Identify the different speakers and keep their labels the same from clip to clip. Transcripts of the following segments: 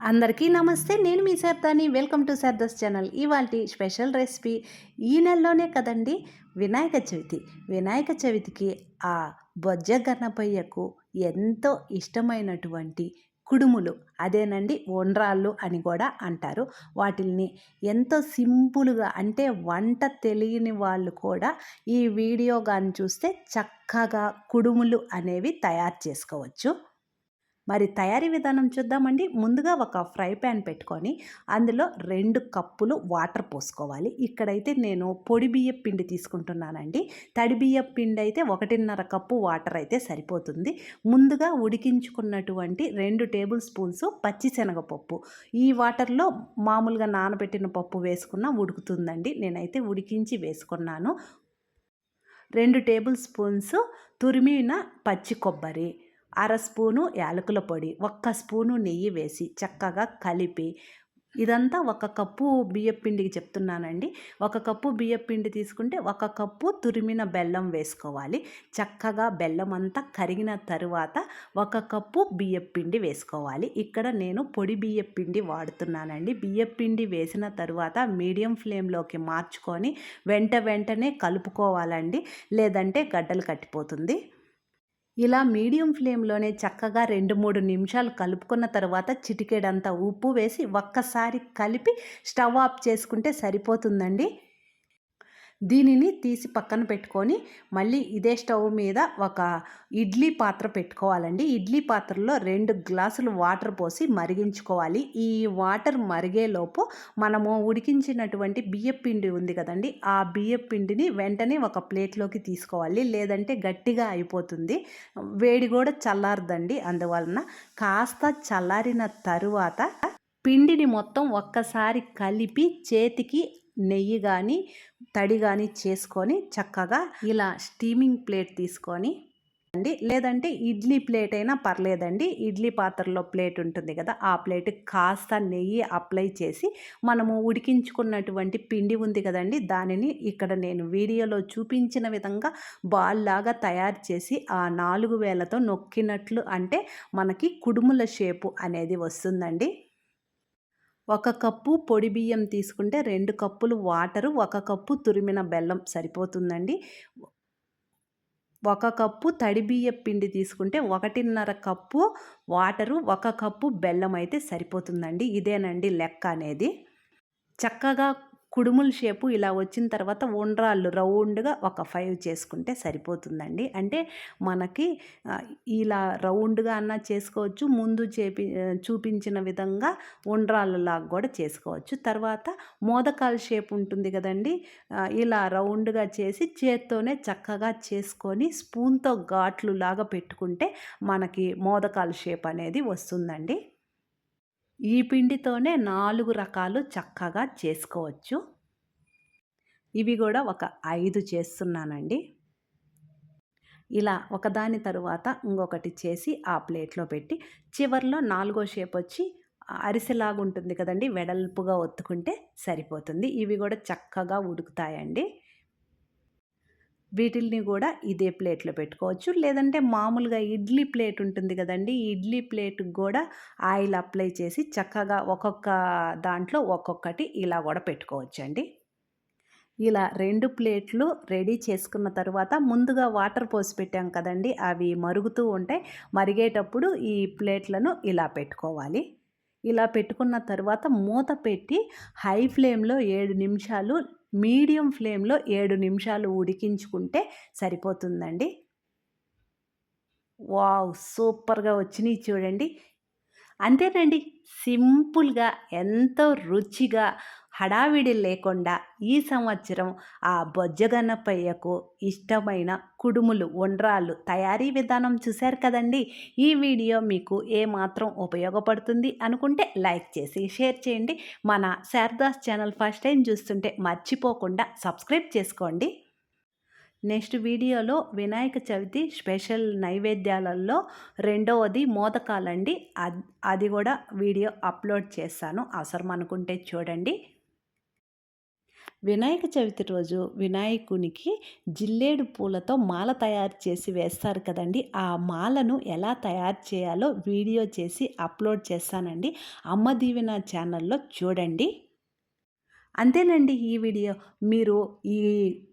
Speaker 1: అందరికీ నమస్తే నేను మీ శారదాని వెల్కమ్ టు శారదాస్ ఛానల్. ఇవాళ స్పెషల్ రెసిపీ ఈ నెలలోనే కదండి వినాయక చవితి. వినాయక చవితికి ఆ బొజ్జ గణపయ్యకు ఎంతో ఇష్టమైనటువంటి కుడుములు. అదేనండి ఒండ్రాళ్ళు అని కూడా అంటారు. వాటిల్ని ఎంతో సింపుల్గా అంటే వంట తెలియని వాళ్ళు కూడా ఈ వీడియో కానీ చూస్తే చక్కగా కుడుములు అనేవి తయారు చేసుకోవచ్చు. మరి తయారీ విధానం చూద్దామండి. ముందుగా ఒక ఫ్రై ప్యాన్ పెట్టుకొని అందులో రెండు కప్పులు వాటర్ పోసుకోవాలి. ఇక్కడైతే నేను పొడి బియ్యం పిండి తీసుకుంటున్నానండి. తడి బియ్యం పిండి అయితే ఒకటిన్నర కప్పు వాటర్ అయితే సరిపోతుంది. ముందుగా ఉడికించుకున్నటువంటి రెండు టేబుల్ స్పూన్స్ పచ్చిశనగపప్పు. ఈ వాటర్లో మామూలుగా నానబెట్టిన పప్పు వేసుకున్న ఉడుకుతుందండి. నేనైతే ఉడికించి వేసుకున్నాను. రెండు టేబుల్ స్పూన్స్ తురిమిన పచ్చి కొబ్బరి. అర స్పూను యాలకుల పొడి ఒక్క స్పూను నెయ్యి వేసి చక్కగా కలిపి ఇదంతా ఒక కప్పు బియ్యపిండికి చెప్తున్నానండి. ఒక కప్పు బియ్యపిండి తీసుకుంటే ఒక కప్పు తురిమిన బెల్లం వేసుకోవాలి. చక్కగా బెల్లం అంతా కరిగిన తరువాత ఒక కప్పు బియ్యపిండి వేసుకోవాలి. ఇక్కడ నేను పొడి బియ్యపిండి వాడుతున్నానండి. బియ్యపిండి వేసిన తరువాత మీడియం ఫ్లేమ్లోకి మార్చుకొని వెంట వెంటనే కలుపుకోవాలండి. లేదంటే గడ్డలు కట్టిపోతుంది. ఇలా మీడియం ఫ్లేమ్లోనే చక్కగా రెండు మూడు నిమిషాలు కలుపుకున్న తర్వాత చిటికేడంతా ఉప్పు వేసి ఒక్కసారి కలిపి స్టవ్ ఆఫ్ చేసుకుంటే సరిపోతుందండి. దీనిని తీసి పక్కన పెట్టుకొని మళ్ళీ ఇదే స్టవ్ మీద ఒక ఇడ్లీ పాత్ర పెట్టుకోవాలండి. ఇడ్లీ పాత్రలో రెండు గ్లాసులు వాటర్ పోసి మరిగించుకోవాలి. ఈ వాటర్ మరిగేలోపు మనము ఉడికించినటువంటి బియ్యపిండి ఉంది కదండి ఆ బియ్యపిండిని వెంటనే ఒక ప్లేట్లోకి తీసుకోవాలి. లేదంటే గట్టిగా అయిపోతుంది. వేడి కూడా చల్లారదండి. అందువలన కాస్త చల్లారిన తరువాత పిండిని మొత్తం ఒక్కసారి కలిపి చేతికి నెయ్యి కానీ తడి కానీ చేసుకొని చక్కగా ఇలా స్టీమింగ్ ప్లేట్ తీసుకొని అండి. లేదంటే ఇడ్లీ ప్లేట్ అయినా పర్లేదండి. ఇడ్లీ పాత్రలో ప్లేట్ ఉంటుంది కదా ఆ ప్లేట్ కాస్త నెయ్యి అప్లై చేసి మనము ఉడికించుకున్నటువంటి పిండి ఉంది కదండి దానిని ఇక్కడ నేను వీడియోలో చూపించిన విధంగా బాల్ లాగా తయారు చేసి ఆ నాలుగు వేలతో నొక్కినట్లు అంటే మనకి కుడుముల షేపు అనేది వస్తుందండి. ఒక కప్పు పొడి బియ్యం తీసుకుంటే రెండు కప్పులు వాటరు ఒక కప్పు తురిమిన బెల్లం సరిపోతుందండి. ఒక కప్పు తడి బియ్య పిండి తీసుకుంటే ఒకటిన్నర కప్పు వాటరు ఒక కప్పు బెల్లం అయితే సరిపోతుందండి. ఇదేనండి లెక్క అనేది. చక్కగా కుడుముల షేపు ఇలా వచ్చిన తర్వాత ఉండ్రాళ్ళు రౌండ్గా ఒక ఫైవ్ చేసుకుంటే సరిపోతుందండి. అంటే మనకి ఇలా రౌండ్గా అన్నా చేసుకోవచ్చు. ముందు చేపి చూపించిన విధంగా ఉండ్రాళ్ళలాగా కూడా చేసుకోవచ్చు. తర్వాత మోదకాల షేప్ ఉంటుంది కదండి ఇలా రౌండ్గా చేసి చేత్తోనే చక్కగా చేసుకొని స్పూన్తో ఘాట్లు లాగా పెట్టుకుంటే మనకి మోదకాల షేప్ అనేది వస్తుందండి. ఈ పిండితోనే నాలుగు రకాలు చక్కగా చేసుకోవచ్చు. ఇవి కూడా ఒక ఐదు చేస్తున్నానండి. ఇలా ఒకదాని తరువాత ఇంకొకటి చేసి ఆ ప్లేట్లో పెట్టి చివరిలో నాలుగో షేప్ వచ్చి అరిసెలాగా ఉంటుంది కదండి వెడల్పుగా ఒత్తుకుంటే సరిపోతుంది. ఇవి కూడా చక్కగా ఉడుకుతాయండి. వీటిల్ని కూడా ఇదే ప్లేట్లో పెట్టుకోవచ్చు. లేదంటే మామూలుగా ఇడ్లీ ప్లేట్ ఉంటుంది కదండి ఇడ్లీ ప్లేట్కి కూడా ఆయిల్ అప్లై చేసి చక్కగా ఒక్కొక్క దాంట్లో ఒక్కొక్కటి ఇలా కూడా పెట్టుకోవచ్చండి. ఇలా రెండు ప్లేట్లు రెడీ చేసుకున్న తర్వాత ముందుగా వాటర్ పోసి పెట్టాం కదండి అవి మరుగుతూ ఉంటే మరిగేటప్పుడు ఈ ప్లేట్లను ఇలా పెట్టుకోవాలి. ఇలా పెట్టుకున్న తర్వాత మూత పెట్టి హై ఫ్లేమ్లో ఏడు నిమిషాలు మీడియం ఫ్లేమ్లో ఏడు నిమిషాలు ఉడికించుకుంటే సరిపోతుందండి. వావ్! సూపర్గా వచ్చినాయి చూడండి. అంతేనండి. సింపుల్గా ఎంతో రుచిగా హడావిడి లేకుండా ఈ సంవత్సరం ఆ బొజ్జగనపయ్యకు ఇష్టమైన కుడుములు ఉండ్రాళ్ళు తయారీ విధానం చూశారు కదండి? ఈ వీడియో మీకు ఏమాత్రం ఉపయోగపడుతుంది అనుకుంటే లైక్ చేసి షేర్ చేయండి. మన శారదాస్ ఛానల్ ఫస్ట్ టైం చూస్తుంటే మర్చిపోకుండా సబ్స్క్రైబ్ చేసుకోండి. నెక్స్ట్ వీడియోలో వినాయక చవితి స్పెషల్ నైవేద్యాలలో రెండవది మోదకాలండి. అది కూడా వీడియో అప్లోడ్ చేస్తాను. అవసరం అనుకుంటే చూడండి. వినాయక చవితి రోజు వినాయకునికి జిల్లేడు పూలతో మాల తయారు చేసి వేస్తారు కదండి. ఆ మాలను ఎలా తయారు చేయాలో వీడియో చేసి అప్లోడ్ చేస్తానండి. అమ్మ దీవెన ఛానల్లో చూడండి. అంతేనండి ఈ వీడియో. మీరు ఈ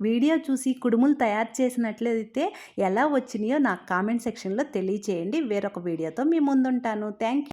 Speaker 1: వీడియో చూసి కుడుములు తయారు చేసినట్లయితే ఎలా వచ్చినాయో నాకు కామెంట్ సెక్షన్లో తెలియచేయండి. వేరొక వీడియోతో మీ ముందుంటాను. Thank you